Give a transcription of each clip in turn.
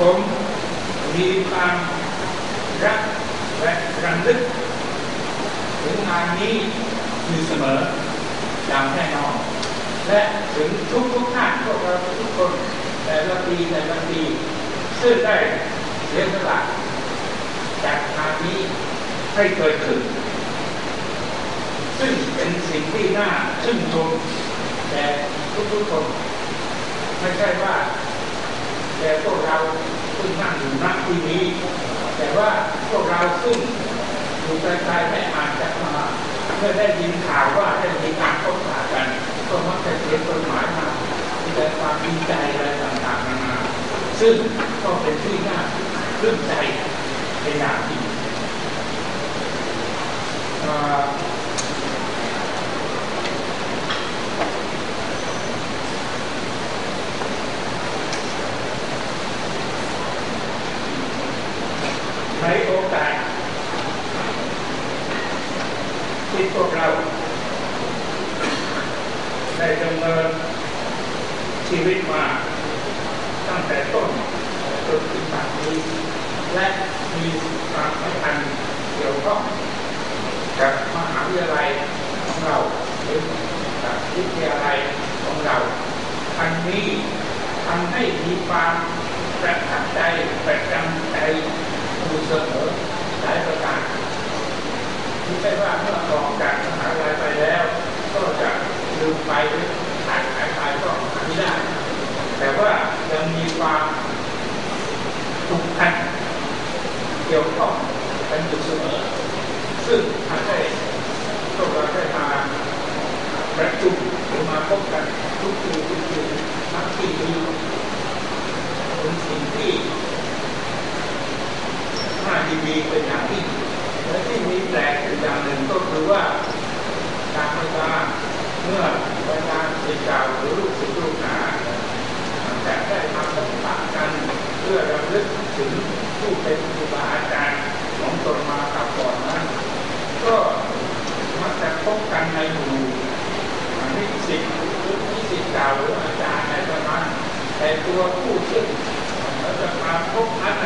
ผมมีความรักและรังลึกถึงงานนี้อยู่เสมออย่างแน่นอนและถึงทุกทุกท่านพวกเราทุกคนแต่ละปีแต่ละปีซึ่งได้เรียนสละจากงานนี้ให้เกิดขึ้นซึ่งเป็นสิ่งที่น่าชื่นชมแต่ทุกๆคนไม่ใช่ว่าแต่พวกเรา ซึ่งนั่งอยู่นักที่นี้ แต่ว่าพวกเราซึ่งอยู่ไกลๆไม่อ่านจากมาเมื่อได้ยินข่าวว่าได้มีการพบปะกัน ก็มักจะเขียนกฎหมายมาที่แสดงความดีใจอะไรต่างๆนานาซึ่งก็เป็นที่น่าเรื่องใจเป็นอย่างที่ ในโอกาสที่พวกเราได้ดำเนินชีวิตมาตั้งแต่ต้นจนถึงปัจจุบันและมีความสำคัญเกี่ยวข้องกับมหาวิทยาลัยของเราหรือกับวิทยาลัยของเราอันนี้ทำให้มีความประทับใจประจำใจ อยู่เสมอหลายประการไม่ใช่ว่าเมื่อออกจากมหาวิทยาลัยไปแล้ว ก็จะลืมไปหรือหายหายไปก็ไม่ได้ แต่ว่ายังมีความผูกพันเกี่ยวข้องกันอยู่เสมอ ซึ่งทำให้พวกเราได้มาประชุมหรือมาพบกันทุกทีทุกทีทั้งที่นี้เป็นสิ่งที่ น่ายินดีเป็นอย่างยิ่งและที่มีแปลกอีกอย่างหนึ่งก็คือว่าการประกาเมื่อประกาศสิทธิ์เก่าหรือลูกศิษย์ลูกหาแต่ได้มาพบปะกันเพื่อระลึกถึงผู้เป็นครูบาอาจารย์ของตนมากับก่อนนั้นก็มักจะพบกันในหมู่นิสิตหรือนิสิตเก่าหรืออาจารย์ในประมาณแต่ตัวผู้ซึ่งเราจะมาพบนั้น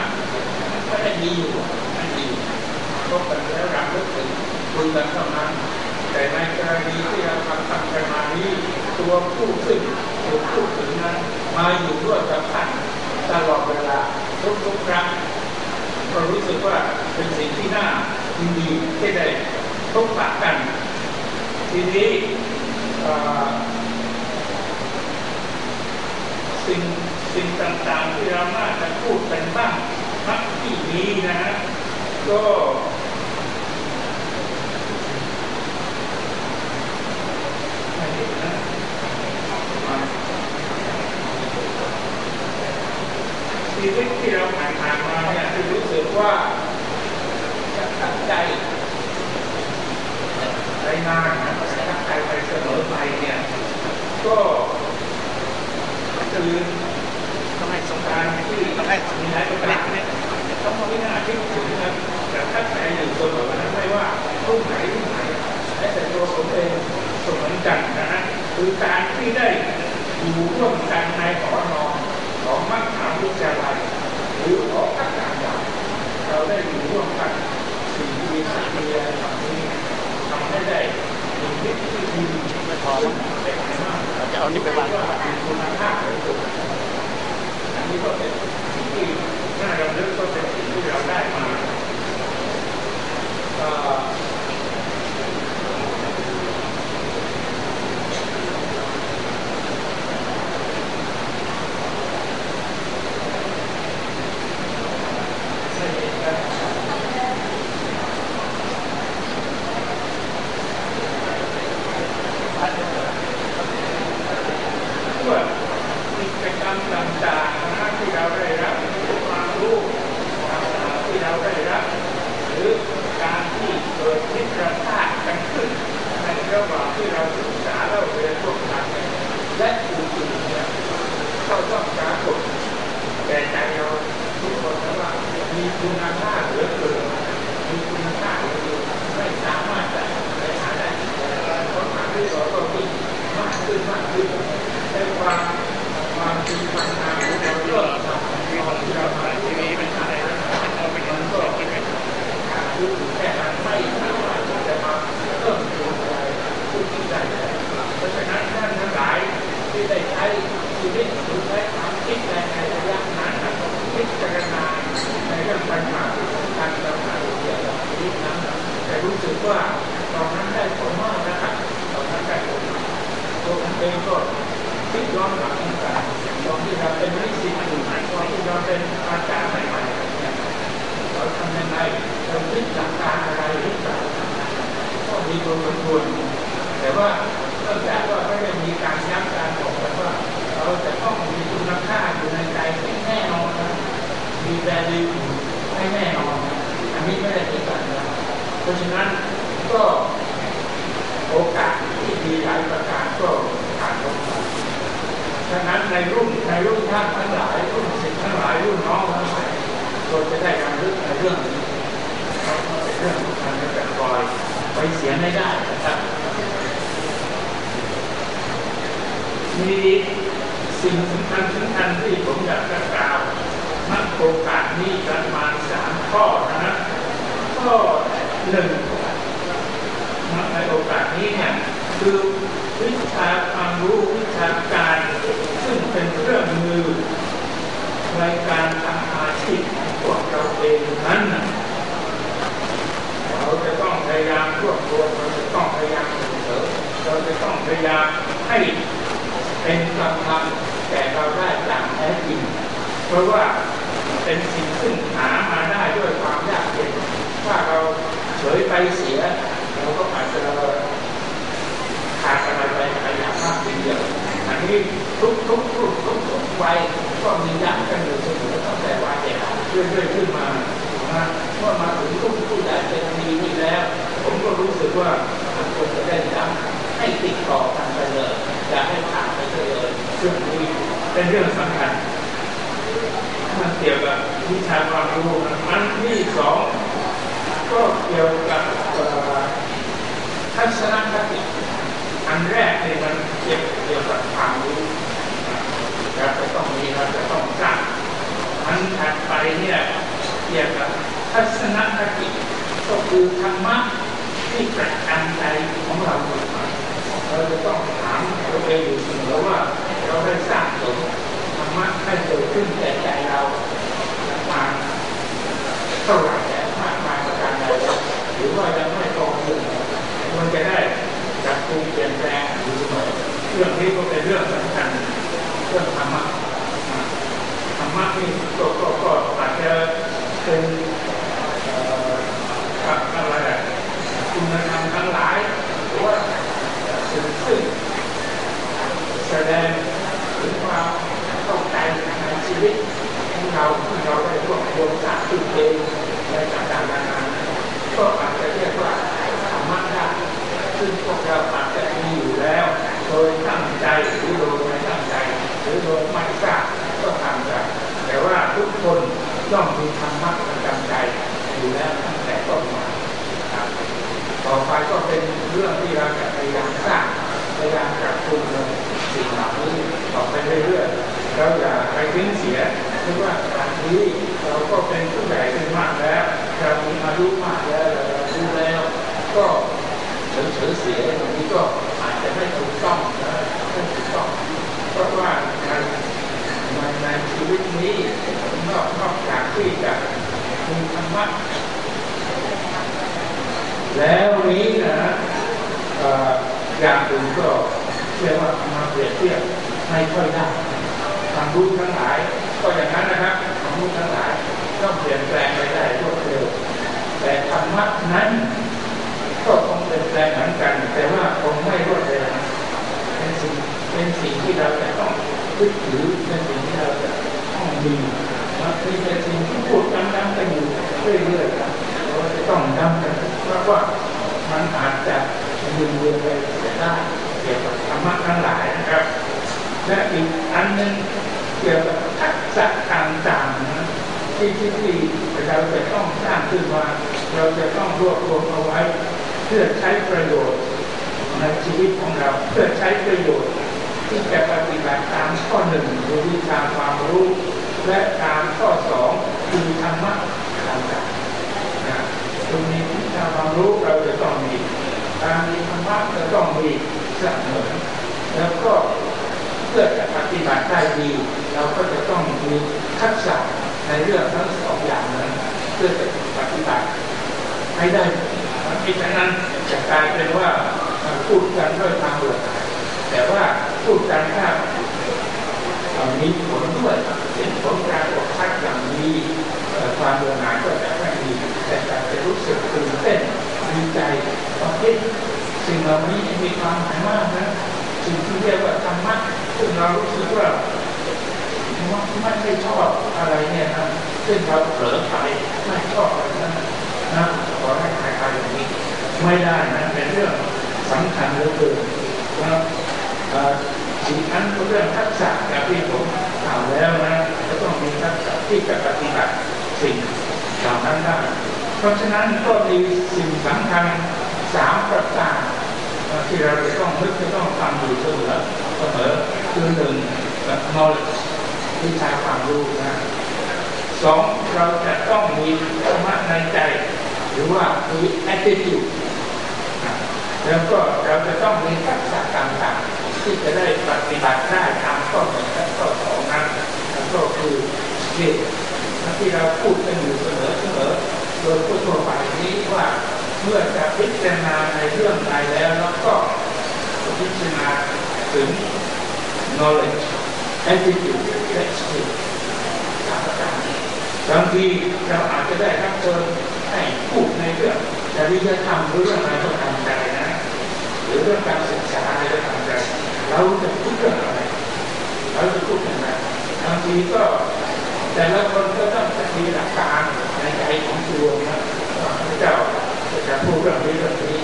อะได้มีอยู่ไม่มีพบกันแล้วรับรู้ถึงคุยกันเท่านั้น แต่ในกรณีที่เราทำทำกันมานี้ตัวผู้ซึ่งถูกพูดถึงนั้นมาอยู่ร่วมกับท่านตลอดเวลาทุกๆครั้งก็รู้สึกว่าเป็นสิ่งที่น่ายินดีที่ได้พบปะกัน ทีนี้สิ่งสิ่งต่างๆที่เราน่าจะพูดกันบ้าง ทักที่นี้นะฮะก็ชีวิตที่เราผ่านผ่านมาเนี่ยที่รู้สึกว่าจะตั้งใจไปนานนะตั้งใจไปเสมอไปเนี่ยก็คือทำให้สงการที่ทำให้มีหลายประการ ต้องไม่น่าคิดถึงนะแต่ถ้าใจอยู่เสมอนะไม่ว่ารุ่นไหนรุ่นไหนแต่ตัวผมเองสมนกันนะฮะคือการที่ได้อยู่ร่วมกันในหอนอนของมัธยวิทยาลัยหรือหอพักการใหญ่เราได้อยู่ร่วมกันสี่ปีสี่ปีอะไรแบบนี้ทำให้ได้มีวิธีที่ดีไม่พอซึ่แล้งวเป็นมากเราจะเอานี่ไปวางก็มีคุณค่าเลยอันนี้ก็เป็นสิ่ง ที่น่ารำลึกก็เป็นสิ่งที่เราได้มาเอ่อว่าในกิจกรรมต่างๆนะที่เราได้รับความรู้ต่างๆที่เราได้รับ หรือการที่เกิดมิตรภาพกันขึ้นในระหว่างที่เราศึกษาเราเรียนพวกนั้นและอื่นๆเนี่ยก็ต้องปรากฏแก่ใจเราทุกคนนะว่ามีคุณค่าเหลือเกินมีคุณค่าเหลือเกินไม่สามารถจะไปหาได้เพราะหาที่เราก็มีมากขึ้นมากขึ้นในความความจริงความงามของเราเริ่มทำที่เราทำที่นี้เป็นอะไรมันก็รู้สึกแค่นั้นไม่สามารถที่จะมาเพิ่มตัวอะไรผู้ที่ได้เพราะฉะนั้นท่านทั้งหลายที่ได้ใช้ชีวิตหรือใช้ความคิดในระยะนั้นพิจารณา ในเรื่องปัญหาที่สำคัญสำคัญเกี่ยวกับชีวิตนั้นแต่รู้สึกว่าตอนนั้นได้ผลมากนะครับตอนนั้นได้ผลตัวผมเองก็คิดย้อนหลังกันตอนที่เราเป็นนิสิตอยู่ตอนที่เราเป็นอาจารย์ใหม่ๆเนี่ยเราทำยังไงเราคิดหลักการอะไรหรือเปล่าก็มีตัวสมควรแต่ว่าเนื่องจากว่าไม่ได้มีการย้ำการบอกกันว่าเราจะต้องมีคุณค่าอยู่ในใจที่แน่นอนนะมีแวลู ให้แน่นอนอันนี้ไม่ได้คิดกันนะเพราะฉะนั้นก็โอกาสที่ดีหลายประการก็ผ่านลงไปฉะนั้นในรุ่นในรุ่นท่านทั้งหลายรุ่นศิษย์ทั้งหลายรุ่นน้องทั้งหลายก็จะได้การลึกในเรื่องนี้เราเป็นเรื่องสำคัญจะปล่อยไปเสียไม่ได้นะครับมีสิ่งสำคัญสำคัญที่ผมอยากจะกล่าว โอกาสนี้ประมาณสามข้อนะข้อหนึ่งในโอกาสนี้เนี่ยคือวิชาความรู้วิชาการ ซึ่งเป็นเครื่องมือในการทำอาชีพของพวกเราเองนั้นนะเราจะต้องพยายามรวบรวมเราจะต้องพยายามส่งเสริมเราจะต้องพยายามให้เป็นกำลังแก่เราได้อย่างแท้จริงเพราะว่า เป็นสิ่งซึ่งหามาได้ด้วยความยากเย็นถ้าเราเฉยไปเสียเราก็อาจจะขาดอะไรไปไปอย่างมากทีเดียวอันนี้ทุกทุกทุกทุกทุกวัยก็มีย้ำกันอยู่เสมอตั้งแต่วัยเด็กเรื่อยๆขึ้นมานะเมื่อมาถึงทุกผู้ใหญ่เป็นมีนี่แล้ว ผมก็รู้สึกว่ามันควรจะได้ย้ำให้ติดต่อกันไปเลยอย่าให้ผ่านไปเลยเรื่งนี้เป็นเรื่องสำคัญ มันเกี่ยวกับวิชาความรู้อันที่สองก็เกี่ยวกับทัศนคติอันแรกเนี่ยมันเกี่ยวเกี่ยวกับความรู้เราจะต้องมีเราจะต้องสร้างอันถัดไปเนี่ยเกี่ยวกับทัศนคติก็คือธรรมะที่ประจำใจของเราเราจะต้องถามตัวเองอยู่เสมอว่าเราได้สร้างสมธรรมะให้เกิดขึ้นแก่ใจเรามา เท่าไหร่แต่มากมายประการใดหรือว่ายังไม่พอเพียงมันจะได้จัดปรุงเปลี่ยนแปลงอยู่เสมอเรื่องนี้ก็เป็นเรื่องสำคัญเรื่องธรรมะธรรมะนี่ก็ก็ก็อาจจะเป็นกับอะไรคุณธรรมทั้งหลายหรือว่าสิ่งซึ่งแสดงถึงความเข้าใจในชีวิตของเราที่เราได้รวบรวมสร้างขึ้นเองในต่างๆนานาก็อาจจะเรียกว่าธรรมะได้ซึ่งพวกเราอาจจะมีอยู่แล้ว โดยตั้งใจหรือโดยไม่ตั้งใจ หรือโดยไม่ทราบก็ทำกันแต่ว่าทุกคนย่อมมีธรรมะประจำใจอยู่แล้วตั้งแต่ต้นมาต่อไปก็ เรื่องที่เราจะพยายามสร้างพยายามปรับปรุงสิ่งเหล่านี้ต่อไปเรื่อยๆเราอย่าไปทิ้งเสียเพราะว่าตอนนี้เราก็เป็นผู้ใหญ่ขึ้นมากแล้วเรามีอายุมากแล้วเราดูแล้วก็เฉยเฉยเสียตรงนี้ก็อาจจะไม่ถูกต้องนะไม่ถูกต้องเพราะว่าในในชีวิตนี้นอกนอกจากที่จะมีธรรมะแล้วนี้นะ อย่างอื่นก็เรียกว่ามาเปรียบเทียบไม่ค่อยได้ความรู้ทั้งหลาย ก็อย่างนั้นนะครับความรู้ทั้งหลายต้องเปลี่ยนแปลงไปได้รวดเร็วแต่ธรรมะนั้น ก็คงเปลี่ยนแปลงเหมือนกัน แต่ว่าคงไม่รวดเร็วเป็นสิ่งเป็นสิ่งที่เราจะต้องยึดถือในสิ่งที่เราจะต้องมีนะมีแต่สิ่งที่พูดย้ำๆกันอยู่เรื่อยๆเราจะต้องย้ำกันเพราะว่ามันอาจจะยืนเรียนไปได้เกี่ยวกับธรรมะ ทั้งหลายนะครับ และอีกอันหนึงเกี่ยวกับทักษะต่างๆนะที่ที่ที่เราจะต้องสร้างขึ้นมา เราจะต้องรวบรวมเอาไว้ เพื่อใช้ประโยชน์ในชีวิตของเราเพื่อใช้ประโยชน์ ที่จะปฏิบัติตามข้อหนึ่งคือวิชาความรู้ และตามข้อสองคือธรรมะต่างๆนะตรงนี้วิชาความรู้เราจะต้องมีการมีธรรมะจะต้องมีเสมอ แล้วก็เพื่อจะปฏิบัติได้ดี เราก็จะต้องมีทักษะในเรื่องทั้งสองอย่างนั้นเพื่อจะปฏิบัติให้ได้ไม่ฉะนั้นจะกลายเป็นว่าพูดกันด้วยทางเบื่อหน่ายแต่ว่าพูดกันถ้ามีผลด้วยเป็นผลการอดชักอย่างดีความเบื่อหน่ายก็จะไม่มีแต่จะรู้สึกตื่นเต้นดีใจว่าเฮ้ยสิ่งเหล่านี้มีความหมายมากนะ สิ่งที่เรียกว่าธรรมะซึ่งเรารู้สึกว่าไม่ไม่ชอบอะไรเนี่ยนะซึ่งเราเผลอไปไม่ชอบอะไรนั้นนะขอให้ใครๆอย่างนี้ไม่ได้นะเป็นเรื่องสำคัญเหลือเกินนะสิ่งนั้นเรื่องทักษะอย่างที่ผมกล่าวแล้วนะจะต้องมีทักษะที่จะปฏิบัติสิ่งเหล่านั้นได้เพราะฉะนั้นก็มีสิ่งสำคัญสามประการ ที่เราจะต้องนึกจะต้องทำอยู่เสมอเสมอคือหนึ่ง knowledge วิชาความรู้นะสองเราจะต้องมีธรรมะในใจ หรือว่ามี attitude แล้วก็เราจะต้องมีทักษะต่างๆที่จะได้ปฏิบัติได้ตามข้อหนึ่งและข้อสองนั้นก็คือเรื่องที่เราพูดกันอยู่เสมอเสมอโดยทั่วไปนี้ว่า เมื่อจะพิจารณาในเรื่องใดแล้วแล้วก็พิจารณาถึง knowledge attitude และ skill สามประการบางทีเราอาจจะได้รับเชิญให้พูดในเรื่องจริยธรรมหรือเรื่องอะไรก็ตามใจนะหรือเรื่องการศึกษาอะไรก็ตามใจเราจะพูดเรื่องอะไรเราจะพูดยังไงบางทีก็แต่ละคนก็ต้องมีหลักการในใจของตัวนะว่าพระเจ้า เรื่องนี้เรื่องนี้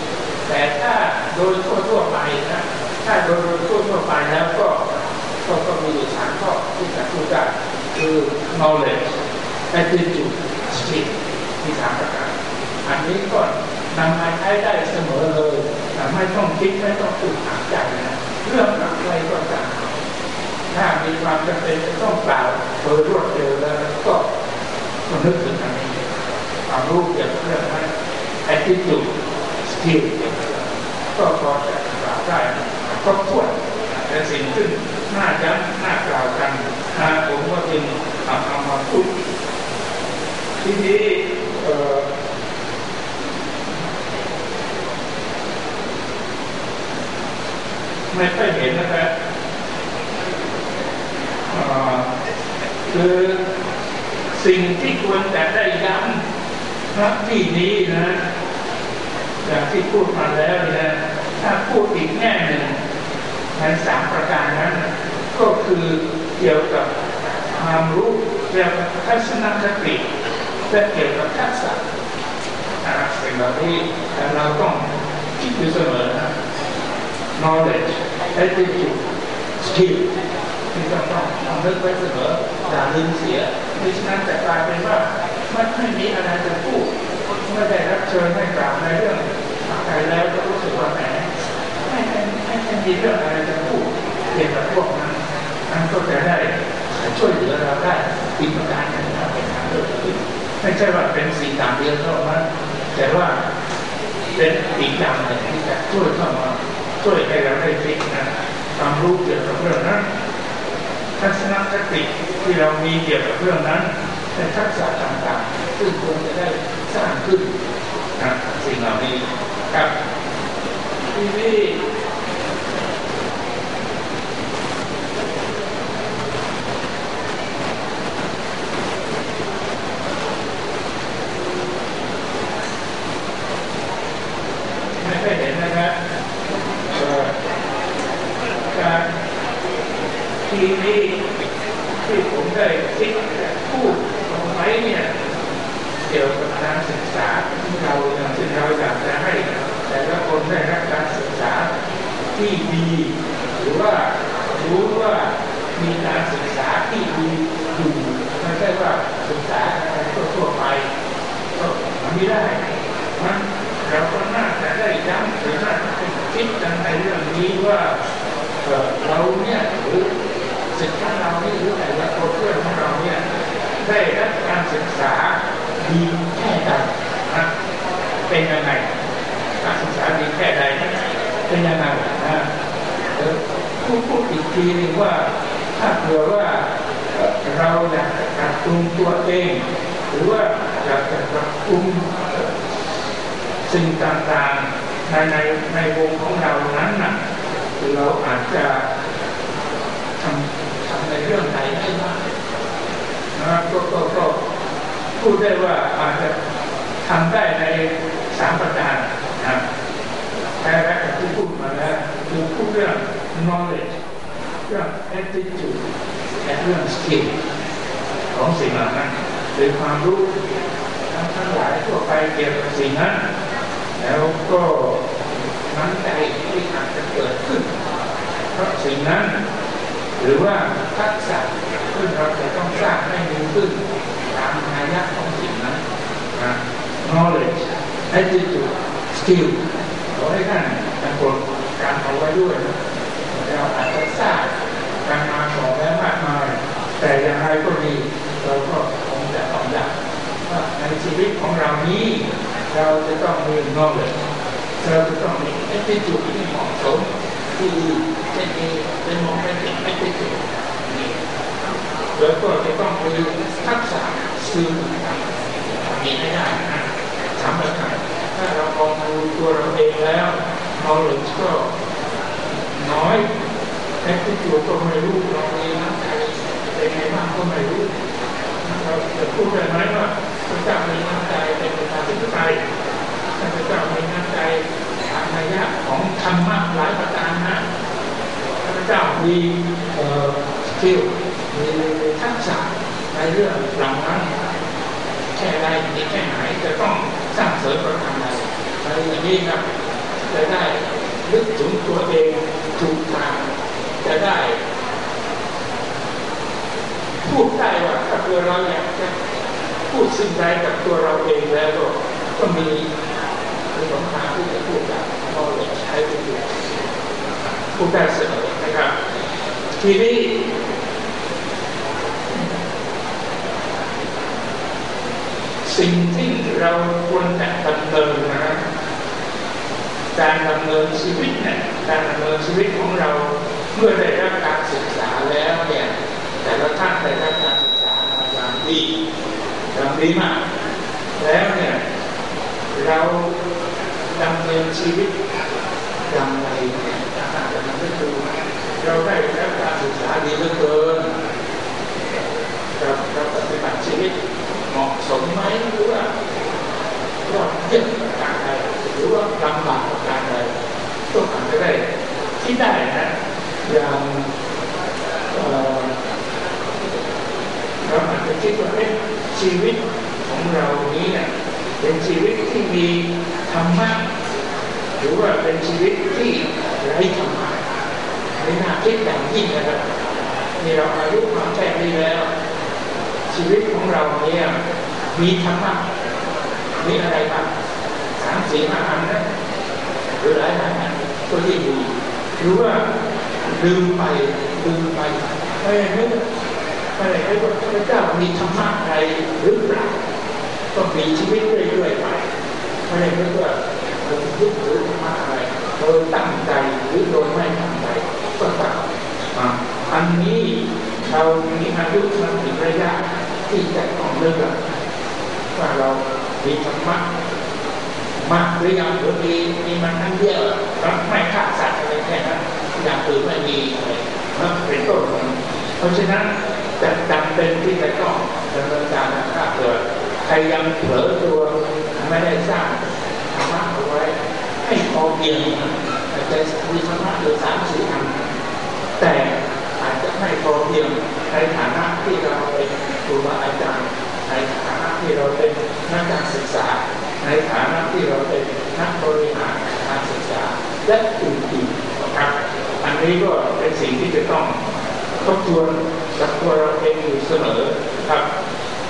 แต่ถ้าโดยทั่วทั่วไปนะถ้าโดยโดยทั่วทั่วไปแล้วก็ก็ก็มีสามข้อที่จะพูดได้คือ knowledge attitude skill ที่สามประการอันนี้ก็นำมาใช้ได้เสมอเลยแต่ไม่ต้องคิดไม่ต้องตื่นถามใจนะเรื่องอะไรก็ตามถ้ามีความจำเป็นจะต้องกล่าวโดยรวดเร็วแล้วก็ก็นึกถึงอันนี้ความรู้เกี่ยวกับเรื่อง attitude skill ก็พอจะกล่าวได้ครบถ้วนแต่สิ่งซึ่งน่าจะน่ากล่าวกันนะผมก็จึงเอามาพูดทีนี้ไม่ค่อยเห็นนะครับคือสิ่งที่ควรจะได้ย้ำ รับที่นี้นะอย่างที่พูดมาแล้วเนี่ยถ้าพูดอีกแง่หนึ่งในสามประการนั้น ก็คือเกี่ยวกับความรู้เกี่ยวกับทัศนคติและเกี่ยวกับทักษะสิ่งเหล่านี้เราต้องคิดอยู่เสมอนะ knowledge attitude skill ที่ต้องต้องต้องนึกไว้เสมออย่าลืมเสียไม่ฉะนั้นจะกลายเป็นว่า ไม่ไม่มีอะไรจะพูดไม่ได้รับเชิญให้กล่าวในเรื่องอะไรแล้วก็รู้สึกว่าแหมไม่ไม่ไม่มีเรื่องอะไรจะพูดเกี่ยวกับพวกนั้นนั้นก็จะได้ช่วยเหลือเราได้อีกประการนึงนะเป็นทางเลือกที่ไม่ใช่ว่าเป็นสิ่งต่างเดียวเท่านั้นแต่ว่าเป็นอีกอย่างหนึ่งที่จะช่วยเข้ามาช่วยให้เราได้คิดนะความรู้เกี่ยวกับเรื่องนั้นทัศนคติที่เรามีเกี่ยวกับเรื่องนั้น ในทักษะต่างๆ ซึ่งควรจะได้สร้างขึ้นนะสิ่งเหล่านี้ครับทีนี้ไม่เคยเห็นนะครับการทีนี้ที่ผมได้คิด เนี่ยเกี่ยวกับการศึกษาที่เราที่เราอยากจะให้ แต่ละคนได้รับการศึกษาที่ดี หรือว่ารู้ว่ามีการศึกษาที่ดีอยู่ไม่ใช่ว่าศึกษาอะไรทั่วไปก็ไม่ได้มันเราก็น่าจะได้ย้ำหรือน่าจะคิดกันในเรื่องนี้ว่าเราเนี่ยหรือสิทธิ์ของเรานี่หรือแต่ละคนเพื่อนของเราเนี่ยได้รับ ศึกษาดีแค่ใดนะเป็นยังไงการศึกษาดีแค่ใดเป็นยังไงนะพูดพูดอีกทีหนึ่งว่าถ้าเผื่อว่าเราอยากจะปรับปรุงตัวเอง หรือว่าอยากจะปรับปรุงสิ่งต่างๆในในในวงของเรานั้นนะเราอาจจะทำทำในเรื่องใดได้บ้างนะก็ก็ก็ พูดได้ว่าอาจจะทำได้ในสามประการนะแต่แรกที่พูดมาแล้วคือพูดเรื่อง knowledge เรื่อง attitude และเรื่อง skill ของสิ่งเหล่านั้นหรือความรู้ทั้งทั้งหลายทั่วไปเกี่ยวกับสิ่งนั้น แล้วก็น้ำใจที่อาจจะเกิดขึ้น เพราะสิ่งนั้น หรือว่าทักษะที่เราจะต้องสร้างให้มีขึ้น ตามนายะของสิ่งนั้น knowledge attitude skill ขอให้ท่านจำกดการเอาไว้ด้วยเราอาจจะทราบการมาของแล้วมากมาย แต่อย่างไรก็ดีเราก็คงจะต้องอยากว่าในชีวิตของเรานี้ เราจะต้องมี knowledge เราจะต้องมี attitude ที่เหมาะสมที่ดีเช่นนี้เป็นมองเป็น attitude แล้วก็จะต้องมีทักษะ สื่อมีให้ได้นะสำคัญถ้าเรามองดูตัวเราเองแล้ว knowledge ก็น้อยแอคทิจูก็ไม่รู้เราเองนะเป็นไงบ้างก็ไม่รู้เราจะพูดได้ไหมว่าพระเจ้ามีน้ำใจเป็นประชาธิปไตยพระเจ้ามีน้ำใจทางนัยะของธรรมะหลายประการนะพระเจ้ามีสกิลมีทักษะในเรื่องหล่านั้น แค่ใดมีแค่ไหนจะต้องสร้างเสริมประการใดอะไรอย่างนี้ครับจะได้นึกถึงตัวเองถูกทางจะได้ พูดได้ว่าถ้าเกิดเราอยากจะพูดสิ่งใดกับตัวเราเองแล้วก็ก็มีมีสองทางที่จะพูดได้เราเลยใช้พูดพูดได้เสมอนะครับ ทีนี้ สิ่งที่เราควรจะดำเนินนะการดำเนินชีวิตเนี่ยการดำเนินชีวิตของเราเมื่อได้รับการศึกษาแล้วเนี่ยแต่ละท่านได้รับการศึกษาอย่างดีอย่างดีมากแล้วเนี่ยเราดำเนินชีวิตอย่างไรเนี่ยอาจจะมันก็คือเราได้รับการศึกษาดีเหลือเกินเราเราปฏิบัติชีวิต สมไหมหรือว่าว่าเยี่ยมประการใดหรือว่าลำบากประการใดก็อาจจะได้ที่ได้นะอย่างเราอาจจะคิดว่าชีวิตของเรานี้เนี่ยเป็นชีวิตที่มีธรรมะหรือว่าเป็นชีวิตที่ไร้ธรรมะไม่น่าคิดอย่างยิ่งนะครับนี่เราอายุมาแค่นี้แล้ว ชีวิตของเราเนี่ย มีธรรมะมีอะไรบ้างสามสี่ห้าอันนะหรือหลายหลายอันก็ที่ดีหรือว่าลืมไปลืมไปไม่ได้นึกไม่ได้นึกว่าพระเจ้ามีธรรมะอะไรหรือเปล่าก็มีชีวิตเรื่อยๆไปไม่ได้นึกว่าเรายึดถือธรรมะอะไรโดยตั้งใจหรือโดยไม่ตั้งใจก็ตามอันนี้เรามีอายุมันถึงระยะที่จะต้องเลือก ว่าเรามีธรรมะมากหรือยังหรือมีมีมันนั่งเดียวรับไม่ฆ่าสัตว์อะไรแค่นั้นอย่างอื่นไม่มีอะไรนะเป็นต้นเพราะฉะนั้นจะจำเป็นที่จะต้องดำเนินการถ้าเกิดใครยังเผลอตัวไม่ได้สร้างธรรมะเอาไว้ให้พอเพียงอาจจะมีธรรมะหรือสามสี่อันแต่อาจจะไม่พอเพียงในฐานะที่นี้ ที่เราเป็นนักการศึกษา ในฐานะที่เราเป็นนักบริหารการศึกษา และอื่นๆนะครับอันนี้ก็เป็นสิ่งที่จะต้องทบทวนกับตัวเราเองอยู่เสมอครับ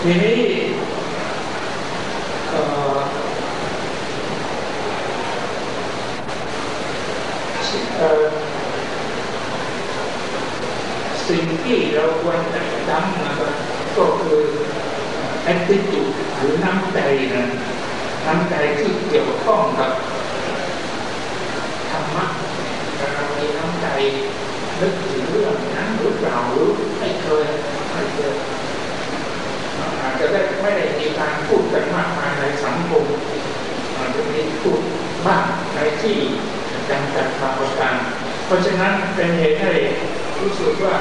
ทีนี้สิ่งที่เราควรจะดำนะครับก็คือ attitude หรือน้ำใจนะน้ำใจที่เกี่ยวข้องกับธรรมะเรามีน้ำใจนึกถึงเรื่องนั้นหรือเปล่าหรือไม่เคยไม่เคยอาจจะได้ไม่ได้มีการพูดกันมากมายในสังคมอาจจะมีพูดบ้างในที่จำกัดบางประการเพราะฉะนั้นเป็นเหตุให้รู้สึกว่า